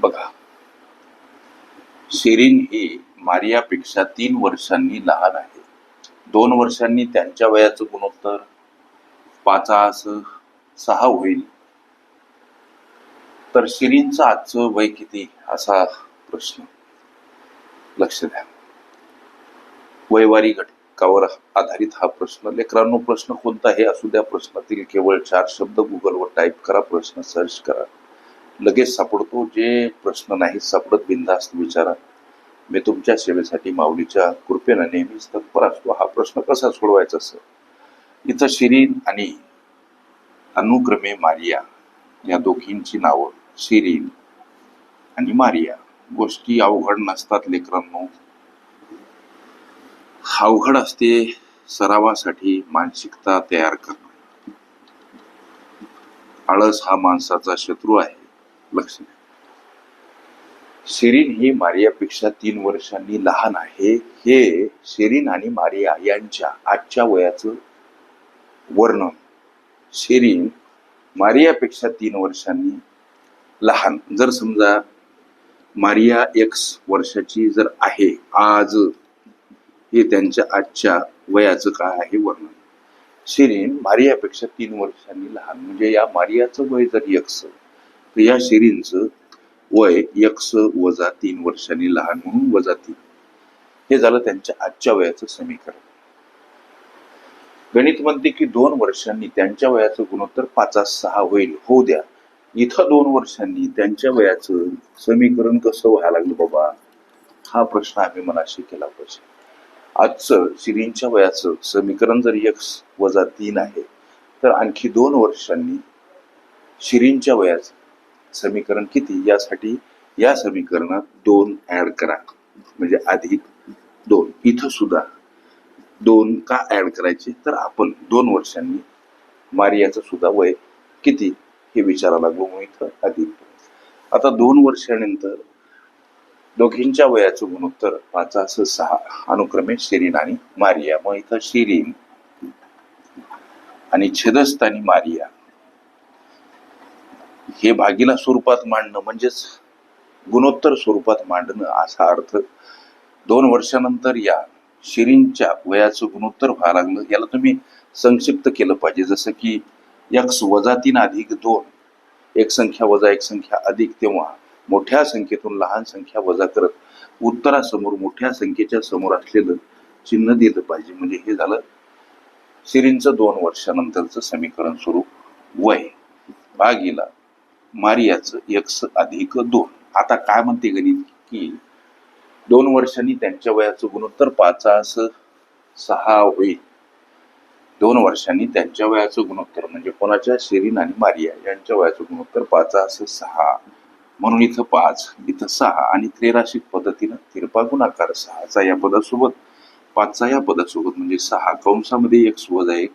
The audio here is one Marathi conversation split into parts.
बघा. शिरीन ही मारियापेक्षा तीन वर्षांनी लहान आहे. दोन वर्षांनी त्यांच्या वयाचं गुणोत्तर पाचास सहा होईल. तर शिरीनचं आजचं वय किती? असा प्रश्न. लक्ष द्या. वैवारी घटकावर आधारित हा प्रश्न. लेकरांनो प्रश्न कोणता हे असू द्या प्रश्नातील केवळ चार शब्द गुगलवर टाईप करा प्रश्न सर्च करा. लगेच सापडतो. जे प्रश्न नाही सापडत बिंदास्त विचारा. मी तुमच्या सेवेसाठी माऊलीच्या कृपेनं नेहमीच तत्पर असतो. हा प्रश्न कसा सोडवायचा सर? इथं शिरीन आणि अनुक्रमे मारिया या दोघींची नावं. शिरीन आणि मारिया. गोष्टी अवघड नसतात लेकरांनो. अवघड असते सरावासाठी मानसिकता तयार करणं. आळस हा माणसाचा शत्रू आहे. लक्ष सिरीन ही मारियापेक्षा तीन वर्षांनी लहान आहे. हे सिरीन आणि मारिया यांच्या आजच्या वयाचं वर्णन. सिरीन मारियापेक्षा तीन वर्षांनी लहान. जर समजा मारिया एक्स वर्षाची जर आहे आज हे त्यांच्या आजच्या वयाचं काय आहे वर्णन? सिरीन मारियापेक्षा तीन वर्षांनी लहान. म्हणजे या मारियाचं वय जर एक्स क्रियाशिरींचं या वय यक्स वजा तीन वर्षांनी लहान म्हणून वजा तीन. हे झालं त्यांच्या आजच्या वयाचं समीकरण. गणित म्हणते की दोन वर्षांनी त्यांच्या वयाचं गुणोत्तर पाचा सहा होईल. होऊ द्या. इथं दोन वर्षांनी त्यांच्या वयाचं समीकरण कसं व्हायला लागलं बाबा? हा प्रश्न आम्ही मनाशी केला पाहिजे. आजचं शिरींच्या वयाचं समीकरण जर यक्स वजा तीन आहे तर आणखी दोन वर्षांनी शिरींच्या वयाचं समीकरण किती? यासाठी या समीकरणात दोन ऍड करा. म्हणजे अधिक दोन. इथं सुद्धा दोन का ऍड करायचे? तर आपण दोन वर्षांनी मारियाचं सुद्धा वय किती? हे विचारायला लागलो मग इथं अधिक. दोन. आता दोन वर्षानंतर दोघींच्या वयाचं गुणोत्तर पाच असं सहा. अनुक्रमे शिरीन आणि मारिया. मग इथं शिरीन आणि छेदस्थानी मारिया. हे भागीला स्वरूपात मांडणं म्हणजेच गुणोत्तर स्वरूपात मांडणं असा अर्थ. दोन वर्षानंतर या शिरींच्या वयाचं गुणोत्तर व्हायला लागलं. याला तुम्ही संक्षिप्त केलं पाहिजे. जसं की यक्स वजा तीन अधिक दोन एक संख्या वजा एक संख्या अधिक तेव्हा मोठ्या संख्येतून लहान संख्या वजा करत उत्तरासमोर मोठ्या संख्येच्या समोर असलेलं चिन्ह दिलं पाहिजे. म्हणजे हे झालं शिरींचं दोन वर्षानंतरचं समीकरण स्वरूप वय. भागीला मारियाचं यक्स अधिक दोन. आता काय म्हणते गणित की दोन वर्षांनी त्यांच्या वयाचं गुणोत्तर पाचास सहा होईल. दोन वर्षांनी त्यांच्या वयाचं गुणोत्तर म्हणजे कोणाच्या? शेरीन आणि मारिया यांच्या वयाचं गुणोत्तर पाचास सहा. म्हणून इथं पाच इथं सहा आणि त्रेराशिक पद्धतीनं तिरपा गुणाकार सहाचा या पदासोबत पाचचा या पदासोबत म्हणजे सहा. कंसामध्ये एक वजा एक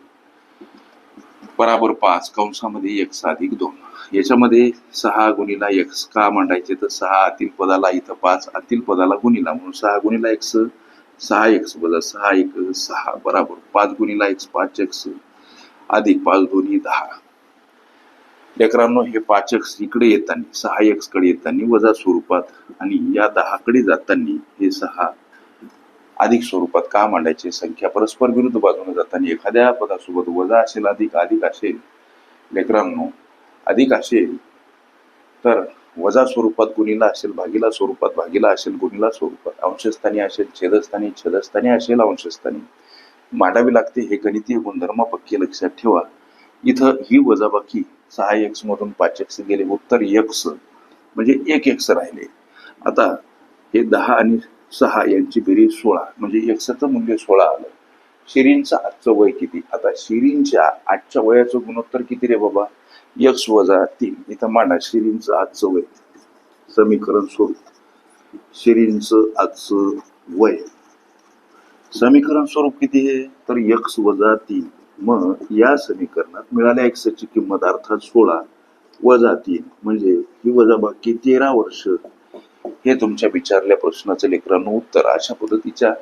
बराबर पाच कंसामध्ये एक अधिक दोन. याच्यामध्ये सहा गुणीला एक का मांडायचे तर सहा आतील पदाला इथं पाच आतील पदाला गुणीला. म्हणून सहा गुणीला एक सहा एक्स वजा सहा एक सहा. बराबर. पाच गुणीला एक्स पाच एक्स अधिक पाच दोन्ही दहा. लेकरांनो हे पाच एक्स इकडे येताना सहा एक्सकडे येताना वजा स्वरूपात आणि या दहाकडे जाताना हे सहा अधिक स्वरूपात का मांडायचे संख्या परस्पर विरुद्ध बाजूने जाताना एखाद्या पदासोबत वजा असेल अधिक अधिक असेल लेकरांनो अधिक असेल तर वजा स्वरूपात गुणीला असेल भागीला स्वरूपात भागीला असेल गुणीला स्वरूपात अंशस्थानी असेल छेदस्थानी छेदस्थानी असेल अंशस्थानी. मांडावी लागते हे गणितीय गुणधर्म पक्की लक्षात ठेवा. इथं ही वजाबाकी सहा एक्स मधून पाच एक्स गेले उत्तर एक्स म्हणजे एक एक्स राहिले. आता हे दहा आणि सहा यांची बेरीज सोळा म्हणजे एक्सचं मूल्य सोळा आलं. शिरींचं आजचं वय किती? आता शिरींच्या आजच्या वयाचं गुणोत्तर किती रे बाबा? यक्ष वजा तीन. इथं मांडा शिरींचं आजचं वय समीकरण स्वरूप शिरींचं आजचं वय. समीकरण स्वरूप किती आहे तर यक्ष वजा तीन. मग या समीकरणात मिळाल्या एक्सची किंमत अर्थात सोळा वजा तीन. म्हणजे ही वजाबाकी तेरा वर्ष हे तुमच्या विचारल्या प्रश्नाचं लेकरांनो उत्तर अशा पद्धतीच्या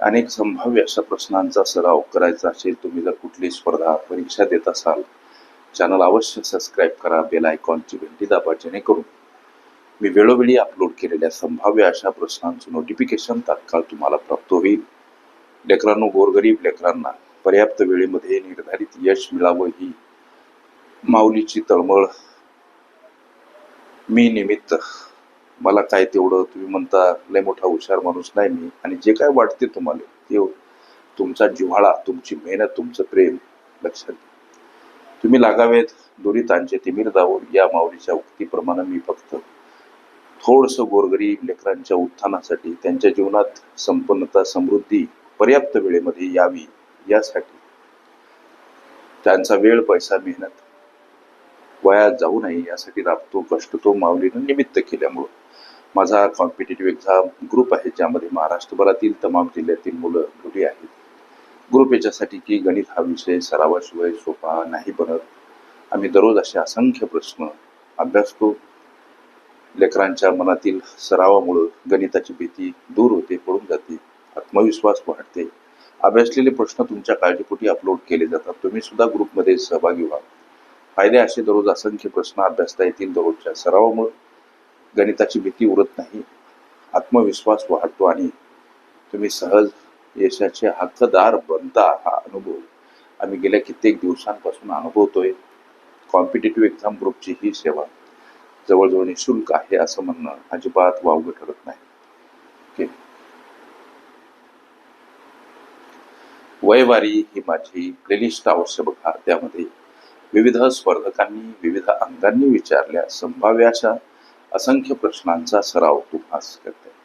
अनेक संभाव्य अशा प्रश्नांचा सराव करायचा असेल तुम्ही जर कुठली स्पर्धा परीक्षा देत असाल चॅनल अवश्य सबस्क्राईब करा बेल आयकॉनची घंटी दाबा जेणेकरून मी वेळोवेळी अपलोड केलेल्या संभाव्य अशा प्रश्नांचं नोटिफिकेशन तात्काळ तुम्हाला प्राप्त होईल. लेकरांनो गोरगरीब लेकरांना पर्याप्त वेळेमध्ये निर्धारित यश मिळावं ही माऊलीची तळमळ मी निमित्त मला काय तेवढं तुम्ही म्हणता लय मोठा हुशार माणूस नाही मी. आणि जे काय वाटते तुम्हाला ते तुमचा जिव्हाळा तुमची मेहनत तुमचं प्रेम लक्षात घ्या. तुम्ही लागावेत दुरितांचे तिमीर दावून या माऊलीच्या उक्तीप्रमाणे मी फक्त थोडस गोरगरीब लेकरांच्या उत्थानासाठी त्यांच्या जीवनात संपन्नता समृद्धी पर्याप्त वेळेमध्ये यावी यासाठी त्यांचा वेळ पैसा मेहनत वयात जाऊ नये यासाठी राबतो कष्ट तो माऊलीनं निमित्त केल्यामुळं. माझा कॉम्पिटेटिव्ह एक्झाम ग्रुप आहे ज्यामध्ये महाराष्ट्रभरातील तमाम जिल्ह्यातील मुलं मुली आहेत. ग्रुप याच्यासाठी की गणित हा विषय सरावाशिवाय सोपा नाही बनत. आम्ही दररोज असे असंख्य प्रश्न अभ्यासतो लेकरांच्या मनातील सरावामुळं गणिताची भीती दूर होते पळून जाते आत्मविश्वास वाढते. अभ्यासलेले प्रश्न तुमच्या काळजीपोटी अपलोड केले जातात. तुम्ही सुद्धा ग्रुपमध्ये सहभागी व्हा. फायदे असे दररोज असंख्य प्रश्न अभ्यासता येतील दररोजच्या सरावामुळे. गणिताची भीती उरत नाही. आत्मविश्वास वाढतो आणि तुम्ही सहज यशाचे हक्कदार बनता हा अनुभव. आम्ही गेल्या कित्येक दिवसांपासून अनुभवतोय. कॉम्पिटेटिव्ह एक्झाम ग्रुपची ही सेवा जवळजवळ निशुल्क आहे असं म्हणणं अजिबात वावगं ठरत नाही. ओके. वयवारी ही माझी प्लेलिस्ट अवश्य बघा. त्यामध्ये विविध स्पर्धकांनी विविध अंगांनी विचारल्या संभाव्य अशा असंख्य प्रश्नांचा सराव तुम्हास करते.